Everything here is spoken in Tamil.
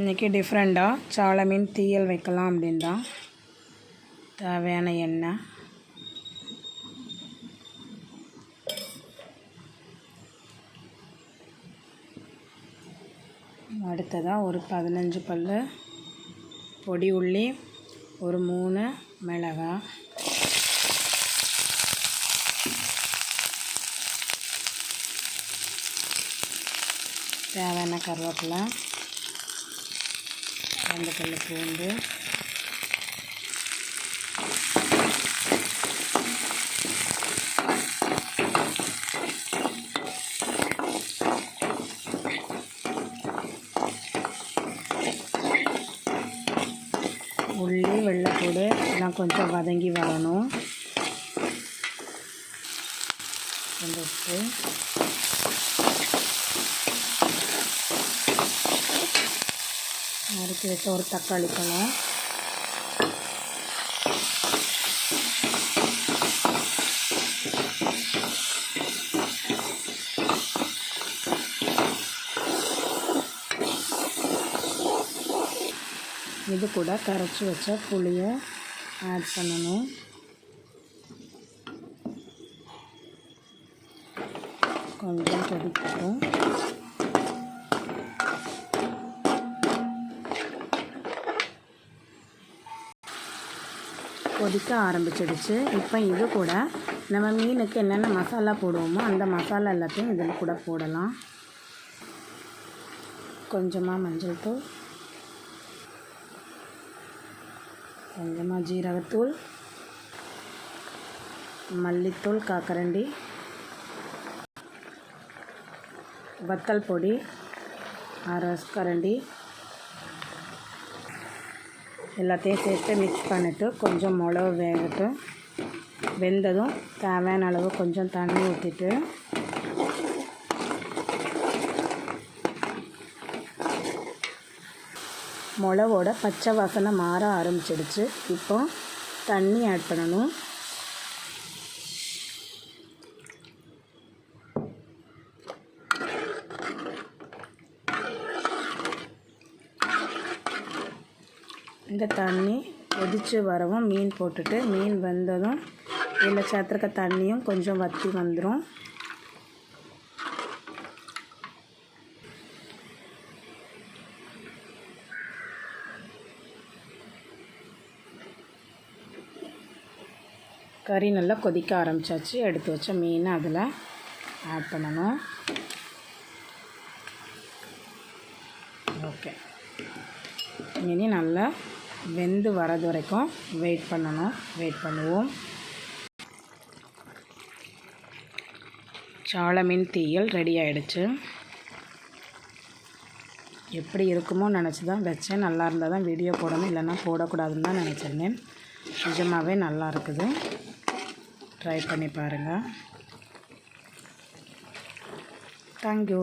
இன்றைக்கி டிஃப்ரெண்ட்டாக சால மீன் தீயல் வைக்கலாம் அப்படின் தான் தேவையான எண்ணெய். அடுத்ததாக ஒரு பதினஞ்சு பல் பொடி உள்ளி ஒரு மூணு மிளகாய். தேவையான கருவேப்பிலை. ரெண்டு பூண்டு. உள்ளி வெள்ளைப்பூடு எல்லாம் கொஞ்சம் வதங்கி வரணும். கொஞ்சம் உப்பு நறுக்கி வச்ச ஒரு தக்காளி பழம். இது கூட கரைச்சி வச்ச புளியை ஆட் பண்ணணும். கொஞ்சம் கொதிக்கட்டும். கொதிக்க ஆரம்பிச்சிடுச்சு. இப்போ இது கூட நம்ம மீனுக்கு என்னென்ன மசாலா போடுவோமோ அந்த மசாலா எல்லாத்தையும் இதில் கூட போடலாம். கொஞ்சமாக மஞ்சள் தூள் கொஞ்சமாக ஜீரகத்தூள் மல்லித்தூள் காக்கரண்டி வத்தல் பொடி அரை கரண்டி எல்லாத்தையும் சேர்த்து மிக்ஸ் பண்ணிவிட்டு கொஞ்சம் மிளகு வேகட்டும். வெந்ததும் தேவையான அளவு கொஞ்சம் தண்ணி ஊற்றிட்டு மிளவோட பச்சை வாசனை மாற ஆரம்பிச்சிடுச்சு. இப்போ தண்ணி ஆட் பண்ணணும். இந்த தண்ணி கொதித்து வரவும் மீன் போட்டுட்டு மீன் வெந்ததும் இதில் சேர்த்துருக்க தண்ணியும் கொஞ்சம் வற்றி வந்துடும் கறி நல்லா கொதிக்க ஆரம்பித்தாச்சு எடுத்து வச்ச மீனை அதில் ஆட் பண்ணணும். ஓகே இனி நல்லா வெந்து வரது வரைக்கும் வெயிட் பண்ணணும். வெயிட் பண்ணுவோம். சாலமீன் தீயல் ரெடி ஆகிடுச்சு எப்படி இருக்குமோ நினச்சி தான் வச்சேன். நல்லா இருந்தால் தான் வீடியோ போடணும். இல்லைன்னா போடக்கூடாதுன்னு தான் நினச்சிருந்தேன். நிஜமாகவே நல்லா இருக்குது. ட்ரை பண்ணி பாருங்கள் தேங்க்யூ